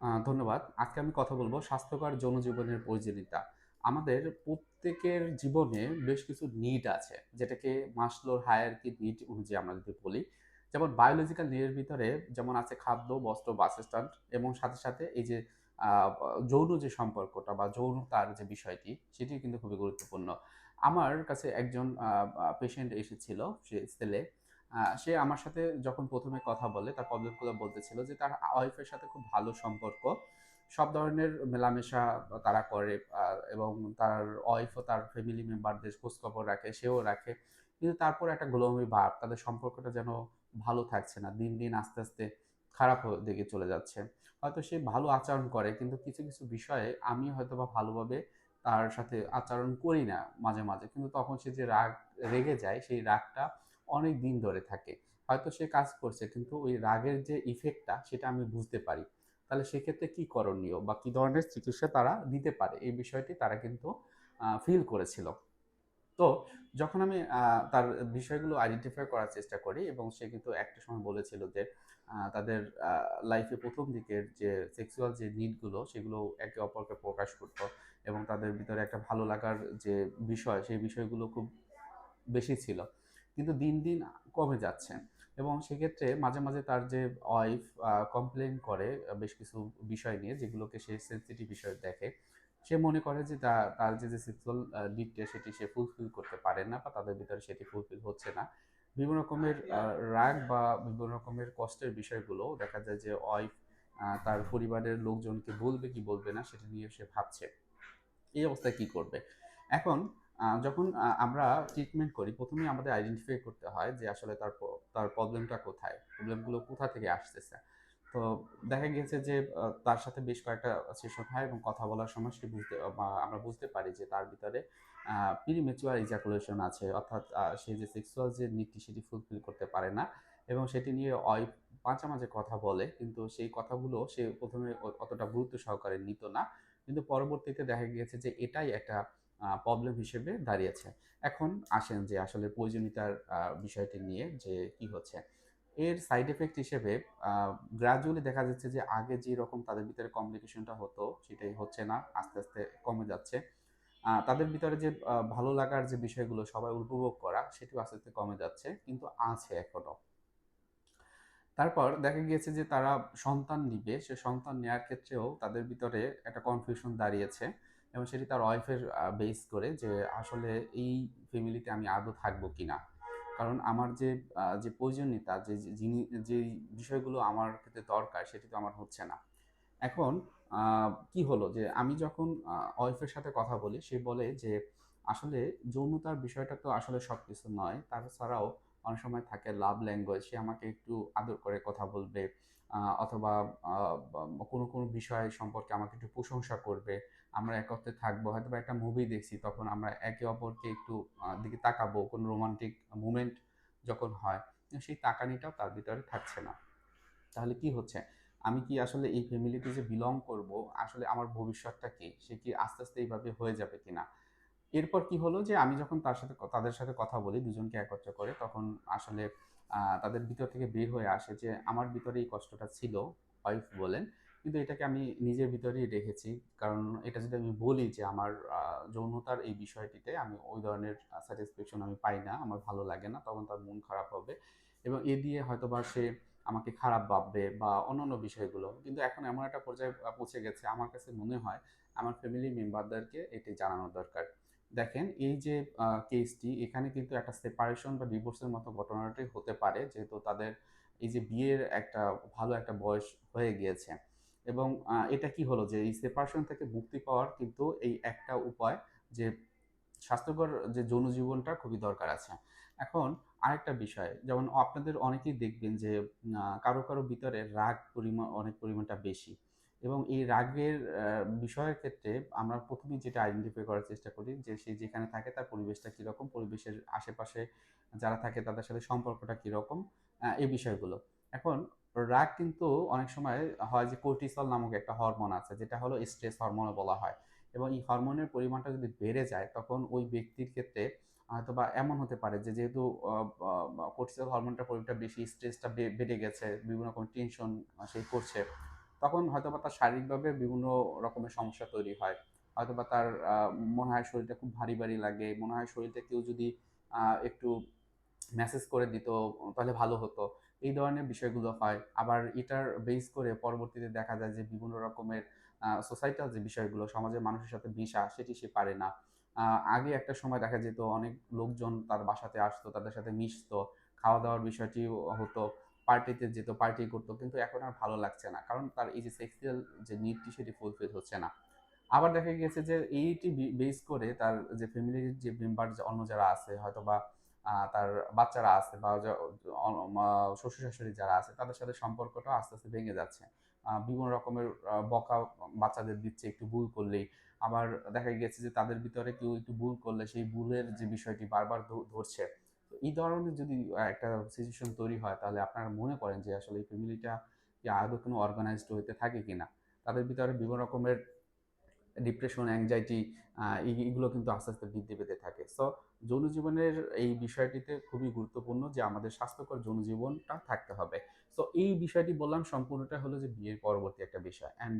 ধন্যবাদ। আজকে আমি কথা বলব স্বাস্থ্যকর যৌন জীবনের প্রয়োজনীয়তা। আমাদের প্রত্যেকের জীবনে বেশ কিছু নিড আছে, যেটাকে মাসলোর হায়ারকি নিড অনুযায়ী আমরা যদি বলি। যেমন বায়োলজিক্যাল নিডের ভিতরে যেমন আছে খাদ্য, বস্ত্র বাসস্থান এবং সাথে সাথে এই যে যৌন যে সম্পর্কটা বা যৌনতার যে বিষয়টি সেটি কিন্তু খুবই গুরুত্বপূর্ণ। আমার কাছে একজন পেশেন্ট এসেছিল, সে ছেলে সে আমার সাথে যখন প্রথমে কথা বলে, তার প্রবলেমগুলো বলতেছিল যে তার ওয়াইফের সাথে খুব ভালো সম্পর্ক। সব ধরনের মেলামেশা তারা করে এবং তার ওয়াইফও তার ফ্যামিলি মেম্বারদের খোঁজখবর রাখে, সেও রাখে। কিন্তু তারপর একটা গোলামি ভাব, তাদের সম্পর্কটা যেন ভালো থাকছে না, দিন দিন আস্তে আস্তে খারাপ দিকে চলে যাচ্ছে। হয়তো সে ভালো আচরণ করে, কিন্তু কিছু কিছু বিষয়ে আমি হয়তো বা ভালোভাবে তার সাথে আচরণ করি না মাঝে মাঝে। কিন্তু তখন সে যে রাগ রেগে যায়, সেই রাগটা অনেক দিন ধরে থাকে। হয়তো সে কাজ করছে, কিন্তু ওই রাগের যে ইফেক্টটা সেটা আমি বুঝতে পারি। তাহলে সেক্ষেত্রে কি করণীয় বা কি ধরনের চিকিৎসা তারা দিতে পারে? এই বিষয়টি তারা কিন্তু ফিল করেছিল। তো যখন আমি তার বিষয়গুলো আইডেন্টিফাই করার চেষ্টা করি এবং সে কিন্তু একটা সময় বলেছিল যে তাদের লাইফে প্রথম দিকের যে সেক্সুয়াল যে নিডগুলো সেগুলো একে অপরকে প্রকাশ করতো এবং তাদের ভিতরে একটা ভালো লাগার যে বিষয়, সেই বিষয়গুলো খুব বেশি ছিল। কিন্তু দিন দিন কমে যাচ্ছে। এবং সেক্ষেত্রে মাঝে মাঝে তার যে ওয়াইফ কমপ্লেন করে বেশ কিছু বিষয় নিয়ে যেগুলোকে সে সেন্সিটিভ বিষয় দেখে, সে মনে করে যে তার যে যে সেক্সুয়াল দিকটা সেটি সে ফুলফিল করতে পারে না বা তাদের ভিতরে সেটি ফুলফিল হচ্ছে না। বিভিন্ন রকমের রাগ বা বিভিন্ন রকমের কষ্টের বিষয়গুলো দেখা যায় যে ওয়াইফ তার পরিবারের লোকজনকে বলবে কি বলবে না সেটা নিয়ে সে ভাবছে। এই অবস্থায় কি করবে? এখন যখন আমরা ট্রিটমেন্ট করি, প্রথমেই আমাদের আইডেন্টিফাই করতে হয় যে আসলে তার তার প্রবলেমটা কোথায়? প্রবলেমগুলো কোথা থেকে আসতেছে? তো দেখা গেছে যে তার সাথে বেশ কয়েকটা সেশন হয় এবং কথা বলার সময় সে বুঝতে আমরা বুঝতে পারি যে তার ভিতরে প্রিমেচুয়ার ইজাকুলেশন আছে। অর্থাৎ সে যে সেক্সুয়াল যে নিডটি সেটি ফুলফিল করতে পারে না এবং সেটি নিয়ে অয় মাঝে কথা বলে, কিন্তু সেই কথাগুলো সে প্রথমে অতটা গুরুত্ব সহকারে নিত না। কিন্তু পরবর্তীতে দেখা গিয়েছে যে এটাই একটা প্রবলেম হিসেবে দাঁড়িয়েছে। এখন আসেন যে আসলে প্রয়োজনীয়তার বিষয়টি নিয়ে যে কি হচ্ছে। এর সাইড এফেক্ট হিসেবে গ্রাজুয়ালি দেখা যাচ্ছে যে আগে যে রকম তাদের ভিতরে কমিউনিকেশনটা হতো, সেটাই হচ্ছে না, আস্তে আস্তে কমে যাচ্ছে। তাদের ভিতরে যে ভালো লাগার যে বিষয়গুলো সবাই উপভোগ করা, সেটিও আস্তে আস্তে কমে যাচ্ছে, কিন্তু আছে এখনও। তারপর দেখা গিয়েছে যে তারা সন্তান নিবে, সে সন্তান নেওয়ার ক্ষেত্রেও তাদের ভিতরে একটা কনফিউশন দাঁড়িয়েছে। এবং সেটি তার ওয়াইফের বেস করে যে আসলে এই ফ্যামিলিতে আমি আদৌ থাকব কিনা। কারণ আমার যে যে প্রয়োজনীয়তা, যে যে জিনি, যে বিষয়গুলো আমার ক্ষেত্রে দরকার, সেটি তো আমার হচ্ছে না। এখন কি হলো যে আমি যখন ওয়াইফের সাথে কথা বলি, সে বলে যে আসলে যৌনতার বিষয়টা তো আসলে সব কিছু নয় তাছাড়াও অনেক সময় থাকে লাভ ল্যাঙ্গুয়েজ সে আমাকে একটু আদর করে কথা বলবে অথবা কোনো কোনো বিষয় সম্পর্কে আমাকে একটু প্রশংসা করবে আমরা একত্রে থাকব হয়তো একটা মুভি দেখছি, তখন আমরা একে অপরকে একটু দিকে তাকাবো, কোনো রোমান্টিক মুমেন্ট যখন হয়, সেই তাকানিটাও তার ভিতরে থাকছে না। তাহলে কি হচ্ছে? আমি কি আসলে এই ফ্যামিলিতে যে বিলং করব, আসলে আমার ভবিষ্যৎটা কি? সে কি আস্তে আস্তে এইভাবে হয়ে যাবে কিনা? এরপর কি হলো যে, আমি যখন তার সাথে, তাদের সাথে কথা বলি, দুজনকে একত্র করে, তখন আসলে তাদের ভিতর থেকে বের হয়ে আসে যে, আমার ভিতরে এই কষ্টটা ছিল ওয়াইফ বলেন কিন্তু এটাকে আমি নিজের ভিতরেই রেখেছি। কারণ এটা যদি আমি বলি যে আমার যৌনতার এই বিষয়টিতে আমি ওই ধরনের স্যাটিসফ্যাকশন আমি পাই না, আমার ভালো লাগে না, তখন তার মন খারাপ হবে। এবং এ দিয়ে হয়তোবা সে আমাকে খারাপ ভাববে বা অন্যান্য বিষয়গুলো। কিন্তু এখন এমন একটা পর্যায়ে পৌঁছে গেছে, আমার কাছে মনে হয় আমার ফ্যামিলি মেম্বারদেরকে এটি জানানো দরকার। দেখেন, এই যে কেসটি এখানে কিন্তু একটা সেপারেশন বা ডিভোর্সের মতো ঘটনাটাই হতে পারে, যেহেতু তাদের এই যে বিয়ের একটা, ভালো একটা বয়স হয়ে গিয়েছে। এবং এটা কি হলো যে এই সেপারেশন থেকে মুক্তি পাওয়ার কিন্তু এই একটা উপায় যে স্বাস্থ্যকর যে যৌন জীবনটা খুবই দরকার আছে। এখন আরেকটা বিষয়, যেমন আপনাদের অনেকেই দেখবেন যে কারও কারও ভিতরে রাগ পরিমাণ অনেক পরিমাণটা বেশি এবং এই রাগের বিষয়ের ক্ষেত্রে আমরা প্রথমেই যেটা আইডেন্টিফাই করার চেষ্টা করি যে সে যেখানে থাকে তার পরিবেশটা কীরকম, পরিবেশের আশেপাশে যারা থাকে তাদের সাথে সম্পর্কটা কীরকম এই বিষয়গুলো। এখন রাগ কিন্তু অনেক সময় হয় যে কোর্টিসল নামক একটা হরমোন আছে, যেটা হলো স্ট্রেস হরমোনও বলা হয়। এবং এই হরমোনের পরিমাণটা যদি বেড়ে যায়, তখন ওই ব্যক্তির ক্ষেত্রে হয়তো বা এমন হতে পারে যে যেহেতু কোর্টিসল হরমোনটার পরিমাণটা বেশি স্ট্রেসটা বেড়ে গেছে, বিভিন্ন রকম টেনশন সে করছে, তখন হয়তো বা তার শারীরিকভাবে বিভিন্ন রকমের সমস্যা তৈরি হয়। হয়তো বা তার মনে হয় শরীরটা খুব ভারী ভারী লাগে, মনে হয় শরীরটা কেউ যদি একটু মেসেজ করে দিত, তাহলে ভালো হতো। এই ধরনের বিষয়গুলো হয়। আবার এটার বেস করে পরবর্তীতে দেখা যায় যে বিভিন্ন রকমের সোসাইটাল যে বিষয়গুলো, সমাজের মানুষের সাথে মিশা, সেটি সে পারে না। আগে একটা সময় দেখা যেত অনেক লোকজন তার বাসাতে আসতো, তাদের সাথে মিশতো খাওয়া দাওয়ার বিষয়টি হতো, পার্টিতে যেত পার্টি করতো, কিন্তু এখন আর ভালো লাগছে না। কারণ তার এই যে সেক্সুয়াল যে নিডটি সেটি ফুলফিল হচ্ছে না। আবার দেখা গেছে যে, এইটি বেস করে তার যে ফ্যামিলির যে মেম্বার অন্য যারা আছে হয়তো বা তার বাচ্চারা আছে বা শ্বশুর শাশুড়ি যারা আছে, তাদের সাথে সম্পর্কটা আস্তে আস্তে ভেঙে যাচ্ছে। বিভিন্ন রকমের বকা বাচ্চাদের দিচ্ছে একটু ভুল করলেই। আবার দেখা গেছে যে তাদের ভিতরে কেউ একটু ভুল করলে সেই ভুলের যে বিষয়টি বারবার ধরছে। তো এই ধরনের যদি একটা সিচুয়েশন তৈরি হয়, তাহলে আপনারা মনে করেন যে আসলে এই ফ্যামিলিটা কি আদৌ কোনো অর্গানাইজড হইতে থাকে কিনা? তাদের ভিতরে বিভিন্ন রকমের ডিপ্রেশন অ্যাংজাইটি এইগুলো কিন্তু আস্তে আস্তে বৃদ্ধি পেতে থাকে। সো যৌন জীবনের এই বিষয়টিতে খুবই গুরুত্বপূর্ণ যে আমাদের স্বাস্থ্যকর যৌন জীবনটা থাকতে হবে। সো এই বিষয়টি বললাম, সম্পূর্ণটা হলো যে বিয়ের পরবর্তী একটা বিষয়। অ্যান্ড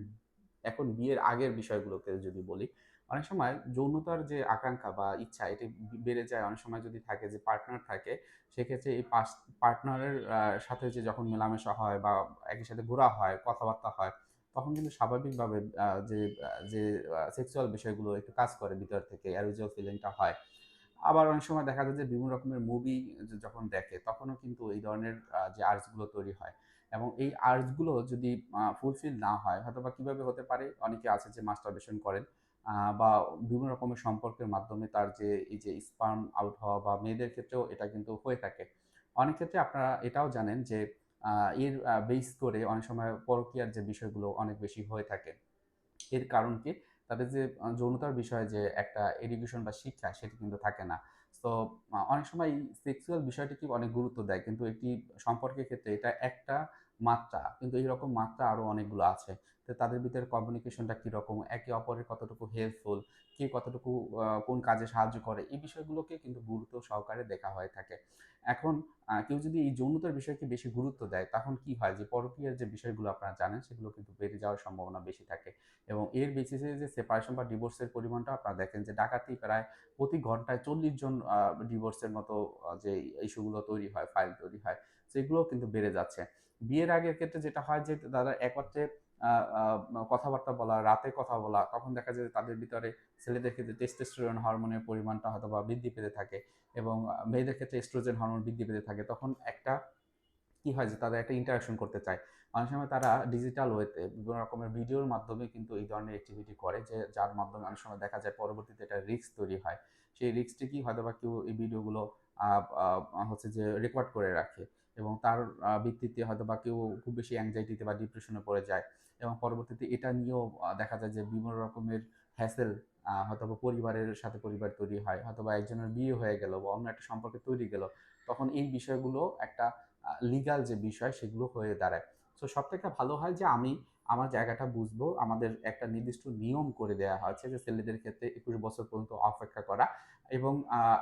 এখন বিয়ের আগের বিষয়গুলোকে যদি বলি, অনেক সময় যৌনতার যে আকাঙ্ক্ষা বা ইচ্ছা, এটি বেড়ে যায়। অনেক সময় যদি থাকে যে পার্টনার থাকে, সেক্ষেত্রে এই পার্টনারের সাথে যে যখন মেলামেশা হয় বা একই সাথে ঘোরা হয়, কথাবার্তা হয় তখন কিন্তু স্বাভাবিকভাবে যে যে সেক্সুয়াল বিষয়গুলো একটু কাজ করে ভিতর থেকে অ্যারোজাল ফিলিংটা হয়। আবার অনেক সময় দেখা যায় যে, বিভিন্ন রকমের মুভি যখন দেখে, তখনও কিন্তু এই ধরনের যে আর্টসগুলো তৈরি হয়। এবং এই আর্টসগুলো যদি ফুলফিল না হয় হয়তো বা কীভাবে হতে পারে? অনেকে আছে যে মাস্টারবেশন করেন বা বিভিন্ন রকমের সম্পর্কের মাধ্যমে তার যে, এই যে স্পার্ম আউট হওয়া বা মেয়েদের ক্ষেত্রেও এটা কিন্তু হয়ে থাকে। অনেক ক্ষেত্রে আপনারা এটাও জানেন যে এর বেস করে অনেক সময় পরকীয়ার যে বিষয়গুলো অনেক বেশি হয়ে থাকে। এর কারণ কি? তাদের যে যৌনতার বিষয়ে যে একটা এডুকেশন বা শিক্ষা সেটি কিন্তু থাকে না। তো অনেক সময় সেক্সুয়াল বিষয়টিকে অনেক গুরুত্ব দেয়। কিন্তু একটি সম্পর্কের ক্ষেত্রে এটা একটা মাত্রা, কিন্তু এইরকম মাত্রা আরও অনেকগুলো আছে। তো তাদের ভিতরে কমিউনিকেশনটা কীরকম? একে অপরের কতটুকু হেল্পফুল কে কতটুকু কোন কাজে সাহায্য করে? এই বিষয়গুলোকে কিন্তু গুরুত্ব সহকারে দেখা হয়ে থাকে। এখন কেউ যদি এই যৌনতার বিষয়কে বেশি গুরুত্ব দেয়, তখন কি হয়? যে পরকীয়ার যে বিষয়গুলো আপনারা জানেন, সেগুলো কিন্তু বেড়ে যাওয়ার সম্ভাবনা বেশি থাকে। এবং এর বেসিসে যে সেপারেশন বা ডিভোর্সের পরিমাণটা আপনারা দেখেন যে ডাকাতি প্রায় প্রতি ঘন্টায় চল্লিশ জন ডিভোর্সের মতো যে ইস্যুগুলো তৈরি হয় ফাইল তৈরি হয়। সেগুলোও কিন্তু বেড়ে যাচ্ছে। বিয়ের আগের ক্ষেত্রে যেটা হয় যে, তারা একত্রে কথাবার্তা বলা, রাতে কথা বলা, তখন দেখা যায় তাদের ভিতরে ছেলেদের ক্ষেত্রে টেস্টোস্টেরন হরমোনের পরিমাণটা হয়তো বা বৃদ্ধি পেতে থাকে এবং মেয়েদের ক্ষেত্রে এস্ট্রোজেন হরমোন বৃদ্ধি পেতে থাকে। তখন একটা কি হয় যে, তারা একটা ইন্টারাকশন করতে চায়। অনেক সময় তারা ডিজিটাল ওয়েতে বিভিন্ন রকমের ভিডিওর মাধ্যমে কিন্তু এই ধরনের অ্যাক্টিভিটি করে যে, যার মাধ্যমে অনেক সময় দেখা যায় পরবর্তীতে একটা রিস্ক তৈরি হয়। সেই রিস্কটি কি হয়তো বা কেউ এই ভিডিওগুলো হচ্ছে যে রেকর্ড করে রাখে এবং তার ভিত্তিতে হয়তো বা কেউ খুব বেশি অ্যাংজাইটিতে বা ডিপ্রেশনে পড়ে যায় এবং পরবর্তীতে এটা নিয়েও দেখা যায় যে বিভিন্ন রকমের হ্যাসেল হয়তো বা পরিবারের সাথে পরিবার তৈরি হয় হয়তো বা একজনের বিয়ে হয়ে গেল বা অন্য একটা সম্পর্কে তৈরি গেল, তখন এই বিষয়গুলো একটা লিগাল যে বিষয় সেগুলো হয়ে দাঁড়ায়। সো সব থেকে ভালো হয় যে আমি আমার জায়গাটা বুঝব, আমাদের একটা নির্দিষ্ট নিয়ম করে দেওয়া হয়েছে যে ছেলেদের ক্ষেত্রে একুশ বছর পর্যন্ত অপেক্ষা করা এবং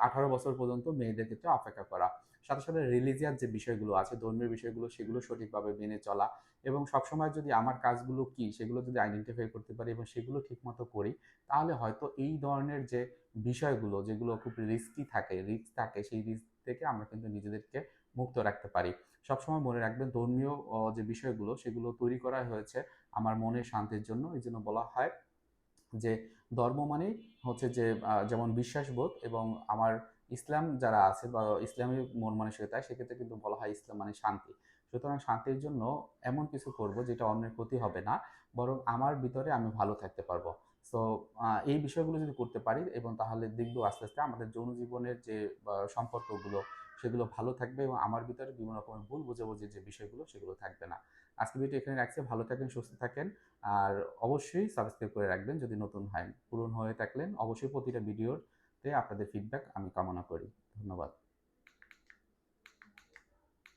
আঠারো বছর পর্যন্ত মেয়েদের ক্ষেত্রে অপেক্ষা করা। সাথে সাথে রিলিজিয়াস যে বিষয়গুলো আছে, ধর্মীয় বিষয়গুলো, সেগুলো সঠিকভাবে মেনে চলা এবং সবসময় যদি আমার কাজগুলো কি, সেগুলো যদি আইডেন্টিফাই করতে পারি এবং সেগুলো ঠিকমতো করি, তাহলে হয়তো এই ধরনের যে বিষয়গুলো যেগুলো খুব রিস্কি থাকে রিস্ক থাকে, সেই রিস্ক থেকে আমরা কিন্তু নিজেদেরকে মুক্ত রাখতে পারি। সবসময় মনে রাখবেন ধর্মীয় যে বিষয়গুলো, সেগুলো তৈরি করা হয়েছে আমার মনের শান্তির জন্য। এই জন্য বলা হয় যে ধর্ম মানে হচ্ছে যে যেমন বিশ্বাসবোধ এবং আমার ইসলাম যারা আছে বা ইসলামী মন মানসিকতা, সেক্ষেত্রে কিন্তু বলা হয় ইসলাম মানে শান্তি। সুতরাং শান্তির জন্য এমন কিছু করব যেটা অন্যের ক্ষতি হবে না, বরং আমার ভিতরে আমি ভালো থাকতে পারব। সো এই বিষয়গুলো যদি করতে পারি এবং তাহলে দেখব আস্তে আস্তে আমাদের যৌন জীবনের যে সম্পর্কগুলো সেগুলো ভালো থাকবে এবং আমার ভিতরে বিভিন্ন রকমের ভুল বোঝাবুঝির যে বিষয়গুলো সেগুলো থাকবে না। আজকে ভিডিও এখানে রাখছি। ভালো থাকেন, সুস্থ থাকেন। আর অবশ্যই সাবস্ক্রাইব করে রাখবেন যদি নতুন হয়। পূরণ হয়ে থাকলেন অবশ্যই প্রতিটা ভিডিওতে আপনাদের ফিডব্যাক আমি কামনা করি। ধন্যবাদ।